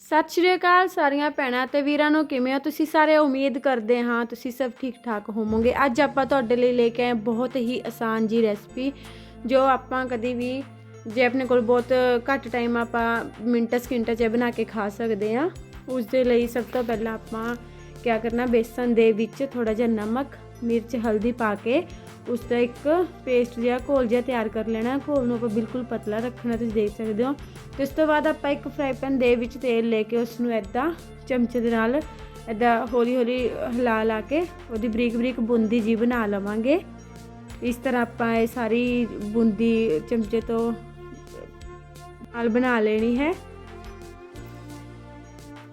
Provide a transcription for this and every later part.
ਸਤਿ ਸ਼੍ਰੀ ਅਕਾਲ ਸਾਰੀਆਂ ਭੈਣਾਂ ਤੇ ਵੀਰਾਂ ਨੂੰ ਕਿਵੇਂ ਹੋ? ਤੁਸੀਂ ਸਾਰੇ ਉਮੀਦ ਕਰਦੇ ਹਾਂ ਤੁਸੀਂ ਸਭ ਠੀਕ ਠਾਕ ਹੋਵੋਗੇ। ਅੱਜ ਆਪਾਂ ਤੁਹਾਡੇ ਲਈ ਲੈ ਕੇ ਆਏ ਬਹੁਤ ਹੀ ਆਸਾਨ ਜੀ ਰੈਸਪੀ ਜੋ ਆਪਾਂ ਕਦੀ ਵੀ ਜੇ ਆਪਣੇ ਕੋਲ ਬਹੁਤ ਘੱਟ ਟਾਈਮ ਆਪਾਂ ਮਿੰਟਾਂ ਸਕਿੰਟਾਂ 'ਚ ਬਣਾ ਕੇ ਖਾ ਸਕਦੇ ਹਾਂ। ਉਸ ਦੇ ਲਈ ਸਭ ਤੋਂ ਪਹਿਲਾਂ ਆਪਾਂ ਕੀ ਕਰਨਾ, ਬੇਸਨ ਦੇ ਵਿੱਚ ਥੋੜਾ ਜਿਹਾ ਨਮਕ, ਮਿਰਚ, ਹਲਦੀ ਪਾ ਕੇ ਉਸ ਦਾ ਇੱਕ ਪੇਸਟ ਜਿਹਾ ਘੋਲ ਜਿਹਾ ਤਿਆਰ ਕਰ ਲੈਣਾ। ਘੋਲ ਨੂੰ ਆਪਾਂ ਬਿਲਕੁਲ ਪਤਲਾ ਰੱਖਣਾ, ਤੁਸੀਂ ਦੇਖ ਸਕਦੇ ਹੋ। ਤੇ ਉਸ ਤੋਂ ਬਾਅਦ ਆਪਾਂ ਇੱਕ ਫਰਾਈ ਪੈਨ ਦੇ ਵਿੱਚ ਤੇਲ ਲੈ ਕੇ ਉਸ ਨੂੰ ਐਦਾਂ ਚਮਚੇ ਦੇ ਨਾਲ ਐਦਾਂ ਹੌਲੀ ਹੌਲੀ ਹਿਲਾ ਲਾ ਕੇ ਉਹਦੀ ਬਰੀਕ ਬਰੀਕ ਬੂੰਦੀ ਜੀ ਬਣਾ ਲਵਾਂਗੇ। ਇਸ ਤਰ੍ਹਾਂ ਆਪਾਂ ਇਹ ਸਾਰੀ ਬੂੰਦੀ ਚਮਚੇ ਤੋਂ ਨਾਲ ਬਣਾ ਲੈਣੀ ਹੈ।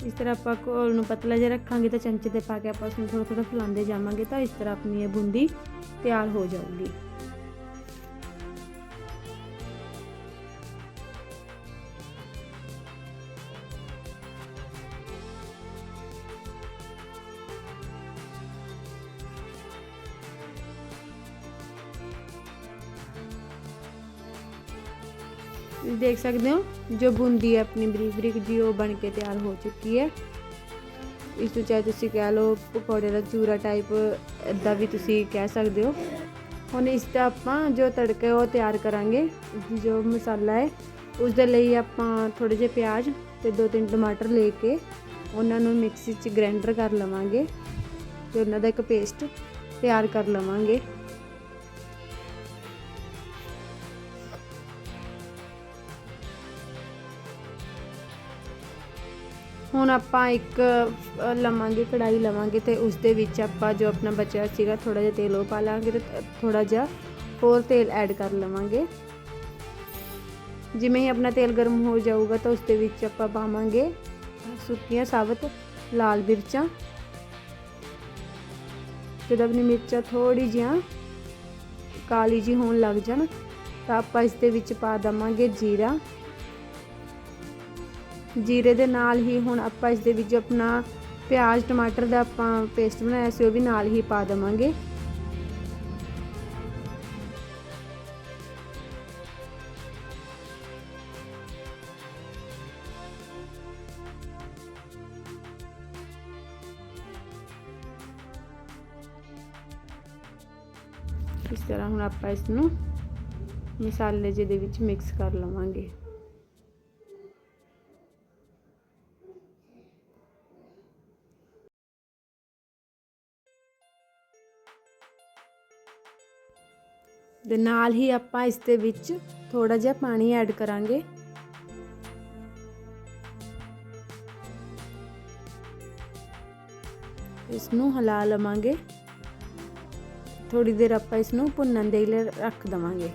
ਇਸ ਤਰ੍ਹਾਂ ਆਪਾਂ ਘੋਲ ਨੂੰ ਪਤਲਾ ਜਿਹਾ ਰੱਖਾਂਗੇ ਤਾਂ ਚਮਚੇ ਤੇ ਪਾ ਕੇ ਆਪਾਂ ਉਸ ਨੂੰ ਥੋੜਾ ਥੋੜਾ ਫੁਲਾਉਂਦੇ ਜਾਵਾਂਗੇ ਤਾਂ ਇਸ ਤਰ੍ਹਾਂ ਆਪਣੀ ਇਹ ਬੂੰਦੀ ਤਿਆਰ ਹੋ ਜਾਊਗੀ। ਦੇਖ ਸਕਦੇ ਹੋ, ਜੋ ਬੂੰਦੀ ਹੈ ਆਪਣੀ ਬਰੀਕ ਬਰੀਕ ਜੀ ਉਹ ਬਣ ਕੇ ਤਿਆਰ ਹੋ ਚੁੱਕੀ ਹੈ। ਇਸ ਤੋਂ ਚਾਹੇ ਤੁਸੀਂ ਕਹਿ ਲਓ, ਪਕੌੜੇ ਦਾ ਚੂਰਾ ਟਾਈਪ ਇਦਾਂ ਵੀ ਤੁਸੀਂ ਕਹਿ ਸਕਦੇ ਹੋ। ਹੁਣ ਇਸ ਦਾ ਆਪਾਂ ਜੋ ਤੜਕੇ ਉਹ ਤਿਆਰ ਕਰਾਂਗੇ, ਜੋ ਮਸਾਲਾ ਹੈ ਉਸ ਦੇ ਲਈ ਆਪਾਂ ਥੋੜੇ ਜਿਹੇ ਪਿਆਜ਼ ਤੇ ਦੋ ਤਿੰਨ ਟਮਾਟਰ ਲੈ ਕੇ ਉਹਨਾਂ ਨੂੰ ਮਿਕਸੀ 'ਚ ਗ੍ਰਾਈਂਡਰ ਕਰ ਲਵਾਂਗੇ ਤੇ ਉਹਨਾਂ ਦਾ ਇੱਕ ਪੇਸਟ ਤਿਆਰ ਕਰ ਲਵਾਂਗੇ। ਹੁਣ ਆਪਾਂ ਇੱਕ ਲਵਾਂਗੇ ਕੜਾਈ ਲਵਾਂਗੇ ਤੇ ਉਸ ਦੇ ਵਿੱਚ ਆਪਾਂ ਜੋ ਆਪਣਾ ਬਚਿਆ ਸੀਗਾ ਥੋੜਾ ਜਿਹਾ ਤੇਲ ਉਹ ਪਾ ਲਾਂਗੇ ਤੇ ਥੋੜਾ ਜਿਹਾ ਹੋਰ ਤੇਲ ਐਡ ਕਰ ਲਵਾਂਗੇ। ਜਿਵੇਂ ਹੀ ਆਪਣਾ ਤੇਲ ਗਰਮ ਹੋ ਜਾਊਗਾ ਤਾਂ ਉਸ ਦੇ ਵਿੱਚ ਆਪਾਂ ਪਾਵਾਂਗੇ ਸੁੱਕੀਆਂ ਸਾਬਤ ਲਾਲ ਮਿਰਚਾਂ ਜਦੋਂ ਆਪਣੀ ਮਿਰਚਾਂ ਥੋੜੀ ਜਿਹੀਆਂ ਕਾਲੀ ਜੀ ਹੋਣ ਲੱਗ ਜਾਣ ਤਾਂ ਆਪਾਂ ਇਸ ਦੇ ਵਿੱਚ ਪਾ ਦਵਾਂਗੇ ਜੀਰਾ। ਜੀਰੇ ਦੇ ਨਾਲ ਹੀ ਹੁਣ ਆਪਾਂ ਇਸ ਦੇ ਵਿੱਚ ਆਪਣਾ ਪਿਆਜ਼, ਟਮਾਟਰ ਦਾ ਆਪਾਂ ਪੇਸਟ ਬਣਾਇਆ ਸੀ, ਉਹ ਵੀ ਨਾਲ ਹੀ ਪਾ ਦਵਾਂਗੇ। ਇਸ ਤਰ੍ਹਾਂ ਹੁਣ ਆਪਾਂ ਇਸ ਨੂੰ ਮਸਾਲੇ ਜਿਹੇ ਦੇ ਵਿੱਚ ਮਿਕਸ ਕਰ ਲਵਾਂਗੇ। ਦੇ ਨਾਲ ਹੀ ਆਪਾਂ ਇਸ ਦੇ ਵਿੱਚ ਥੋੜਾ ਜਿਹਾ ਪਾਣੀ ਐਡ ਕਰਾਂਗੇ। ਇਸ ਨੂੰ ਹਿਲਾ ਲਵਾਂਗੇ। ਥੋੜੀ ਦੇਰ ਆਪਾਂ ਇਸ ਨੂੰ ਭੁੰਨਣ ਦੇ ਲਈ ਰੱਖ ਦਵਾਂਗੇ।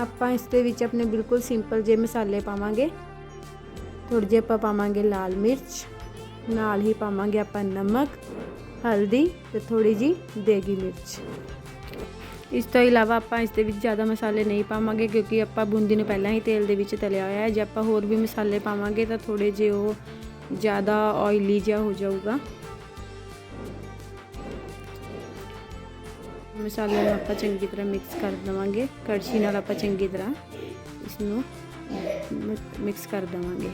ਆਪਾਂ ਇਸ ਦੇ ਵਿੱਚ ਆਪਣੇ ਬਿਲਕੁਲ ਸਿੰਪਲ ਜੇ ਮਸਾਲੇ ਪਾਵਾਂਗੇ। ਥੋੜੇ ਜਿਹੇ ਆਪਾਂ ਪਾਵਾਂਗੇ ਲਾਲ ਮਿਰਚ, ਨਾਲ ਹੀ ਪਾਵਾਂਗੇ ਆਪਾਂ ਨਮਕ, ਹਲਦੀ ਤੇ ਥੋੜੀ ਜੀ ਦੇਗੀ ਮਿਰਚ। ਇਸ ਤੋਂ ਇਲਾਵਾ ਆਪਾਂ ਇਸ ਦੇ ਵਿੱਚ ਜ਼ਿਆਦਾ ਮਸਾਲੇ ਨਹੀਂ ਪਾਵਾਂਗੇ ਕਿਉਂਕਿ ਆਪਾਂ ਬੂੰਦੀ ਨੂੰ ਪਹਿਲਾਂ ਹੀ ਤੇਲ ਦੇ ਵਿੱਚ ਤਲਿਆ ਹੋਇਆ ਹੈ। ਜੇ ਆਪਾਂ ਹੋਰ ਵੀ ਮਸਾਲੇ ਪਾਵਾਂਗੇ ਤਾਂ ਥੋੜੇ ਜਿਹੇ ਉਹ ਜ਼ਿਆਦਾ ਆਇਲੀ ਜਿਹਾ ਹੋ ਜਾਊਗਾ। ਮਸਾਲੇ ਨੂੰ ਆਪਾਂ ਚੰਗੀ ਤਰ੍ਹਾਂ ਮਿਕਸ ਕਰ ਦਵਾਂਗੇ। ਕੜਛੀ ਨਾਲ ਆਪਾਂ ਚੰਗੀ ਤਰ੍ਹਾਂ ਇਸ ਨੂੰ ਮਿਕਸ ਕਰ ਦਵਾਂਗੇ।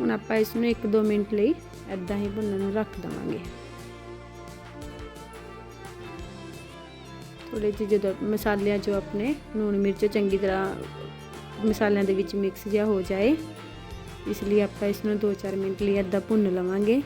ਹੁਣ ਆਪਾਂ ਇਸ ਨੂੰ 1-2 ਮਿੰਟ ਲਈ ਐਦਾਂ ਹੀ ਭੁੰਨਣ ਨੂੰ ਰੱਖ ਦਵਾਂਗੇ। ਥੋੜੇ ਜਿਹੇ ਜਦੋਂ ਮਸਾਲਿਆਂ ਜੋ ਆਪਣੇ ਲੂਣ ਮਿਰਚ ਚੰਗੀ ਤਰ੍ਹਾਂ ਮਸਾਲਿਆਂ ਦੇ ਵਿੱਚ ਮਿਕਸ ਜਿਹਾ ਹੋ ਜਾਏ, ਇਸ ਲਈ ਆਪਾਂ ਇਸ ਨੂੰ 2-4 ਮਿੰਟ ਲਈ ਐਦਾਂ ਭੁੰਨ ਲਵਾਂਗੇ।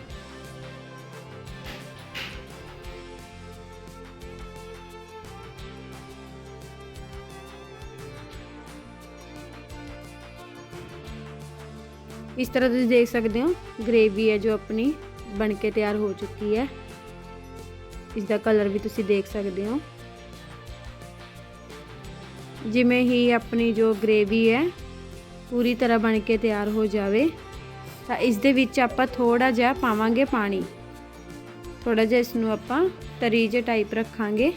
ਇਸ ਤਰ੍ਹਾਂ ਤੁਸੀਂ ਦੇਖ ਸਕਦੇ ਹੋ ਗ੍ਰੇਵੀ ਹੈ ਜੋ ਆਪਣੀ ਬਣ ਕੇ ਤਿਆਰ ਹੋ ਚੁੱਕੀ ਹੈ। ਇਸ ਦਾ ਕਲਰ ਵੀ ਤੁਸੀਂ ਦੇਖ ਸਕਦੇ ਹੋ। ਜਿਵੇਂ ਹੀ ਆਪਣੀ ਜੋ ਗ੍ਰੇਵੀ ਹੈ, ਪੂਰੀ ਤਰ੍ਹਾਂ ਬਣ ਕੇ ਤਿਆਰ ਹੋ ਜਾਵੇ, ਤਾਂ ਇਸ ਦੇ ਵਿੱਚ ਆਪਾਂ ਥੋੜਾ ਜਿਹਾ ਪਾਵਾਂਗੇ ਪਾਣੀ। ਥੋੜਾ ਜਿਹਾ ਇਸ ਨੂੰ ਆਪਾਂ ਤਰੀ ਜੇ ਟਾਈਪ ਰੱਖਾਂਗੇ।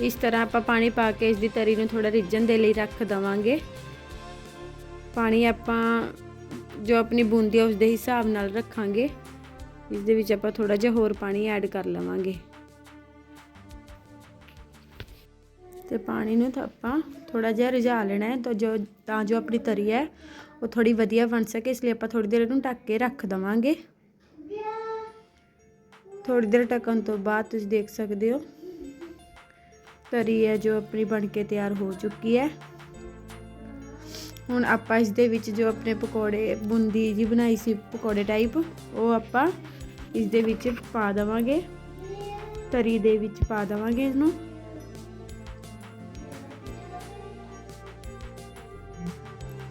ਇਸ ਤਰ੍ਹਾਂ ਆਪਾਂ ਪਾਣੀ ਪਾ ਕੇ ਇਸ ਦੀ ਤਰੀ ਨੂੰ ਥੋੜਾ ਰਿੱਝਣ ਦੇ ਲਈ ਰੱਖ ਦਵਾਂਗੇ। ਪਾਣੀ ਆਪਾਂ ਜੋ ਆਪਣੀ ਬੂੰਦੀ ਹੈ ਉਸ ਦੇ ਹਿਸਾਬ ਨਾਲ ਰੱਖਾਂਗੇ। ਇਸ ਦੇ ਵਿੱਚ ਆਪਾਂ ਥੋੜਾ ਜਿਹਾ ਹੋਰ ਪਾਣੀ ਐਡ ਕਰ ਲਵਾਂਗੇ। ਤੇ ਪਾਣੀ ਨੂੰ ਤਾਂ ਆਪਾਂ ਥੋੜਾ ਜਿਹਾ ਰਿਝਾ ਲੈਣਾ ਹੈ। ਤਾਂ ਜੋ ਤਾਂ ਜੋ ਆਪਣੀ ਤਰੀ ਹੈ, ਉਹ ਥੋੜੀ ਵਧੀਆ ਬਣ ਸਕੇ। ਇਸ ਲਈ ਆਪਾਂ ਥੋੜੀ ਦੇਰ ਇਹਨੂੰ ਢੱਕ ਕੇ ਰੱਖ ਦਵਾਂਗੇ। ਥੋੜੀ ਦੇਰ ਢੱਕਣ ਤੋਂ ਬਾਅਦ ਤੁਸੀਂ ਦੇਖ ਸਕਦੇ ਹੋ। ਤਰੀ ਹੈ ਜੋ ਆਪਣੀ ਬਣ ਕੇ ਤਿਆਰ ਹੋ ਚੁੱਕੀ ਹੈ। ਹੁਣ ਆਪਾਂ ਇਸ ਦੇ ਵਿੱਚ ਜੋ ਆਪਣੇ ਪਕੌੜੇ, ਬੂੰਦੀ ਜੀ ਬਣਾਈ ਸੀ ਪਕੌੜੇ ਟਾਈਪ ਉਹ ਆਪਾਂ ਇਸ ਦੇ ਵਿੱਚ ਪਾ ਦੇਵਾਂਗੇ। ਤਰੀ ਦੇ ਵਿੱਚ ਪਾ ਦੇਵਾਂਗੇ ਇਹਨੂੰ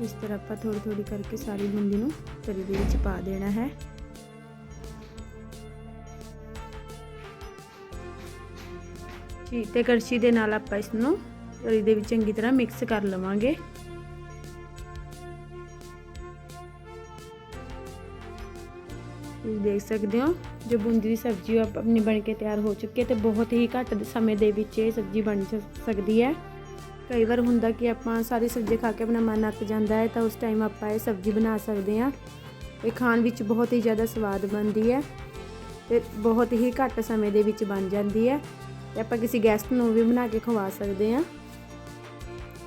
ਇਸ ਤਰ੍ਹਾਂ ਆਪਾਂ ਥੋੜੀ ਥੋੜੀ ਕਰਕੇ ਸਾਰੀ ਬੂੰਦੀ ਨੂੰ ਤਰੀ ਦੇ ਵਿੱਚ ਪਾ ਦੇਣਾ ਹੈ। ਜੀ, ਤੇ ਕੜਛੀ ਦੇ ਨਾਲ ਆਪਾਂ ਇਸ ਨੂੰ ਤਰੀ ਦੇ ਵਿੱਚ ਚੰਗੀ ਤਰ੍ਹਾਂ ਮਿਕਸ ਕਰ ਲਵਾਂਗੇ। ਤੁਸੀਂ ਦੇਖ ਸਕਦੇ ਹੋ, ਜੋ ਬੂੰਦੀ ਦੀ ਸਬਜ਼ੀ ਉਹ ਆਪਣੀ ਬਣ ਕੇ ਤਿਆਰ ਹੋ ਚੁੱਕੀ ਹੈ ਤੇ ਬਹੁਤ ਹੀ ਘੱਟ ਸਮੇਂ ਦੇ ਵਿੱਚ ਇਹ ਸਬਜ਼ੀ ਬਣ ਸਕਦੀ ਹੈ। ਕਈ ਵਾਰ ਹੁੰਦਾ ਕਿ ਆਪਾਂ ਸਾਰੀ ਸਬਜ਼ੀ ਖਾ ਕੇ ਆਪਣਾ ਮਨ ਅੱਕ ਜਾਂਦਾ ਹੈ ਤਾਂ ਉਸ ਟਾਈਮ ਆਪਾਂ ਇਹ ਸਬਜ਼ੀ ਬਣਾ ਸਕਦੇ ਹਾਂ। ਇਹ ਖਾਣ ਵਿੱਚ ਬਹੁਤ ਹੀ ਜ਼ਿਆਦਾ ਸਵਾਦ ਬਣਦੀ ਹੈ ਤੇ ਬਹੁਤ ਹੀ ਘੱਟ ਸਮੇਂ ਦੇ ਵਿੱਚ ਬਣ ਜਾਂਦੀ ਹੈ। ਤੇ ਆਪਾਂ ਕਿਸੇ ਗੈਸਟ ਨੂੰ ਵੀ ਬਣਾ ਕੇ ਖਵਾ ਸਕਦੇ ਹਾਂ।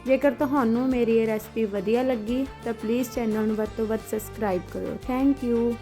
ਜੇਕਰ ਤੁਹਾਨੂੰ ਮੇਰੀ ਇਹ ਰੈਸਪੀ ਵਧੀਆ ਲੱਗੀ ਤਾਂ ਪਲੀਜ਼ ਚੈਨਲ ਨੂੰ ਵੱਧ ਤੋਂ ਵੱਧ ਸਬਸਕ੍ਰਾਈਬ ਕਰੋ ਥੈਂਕ ਯੂ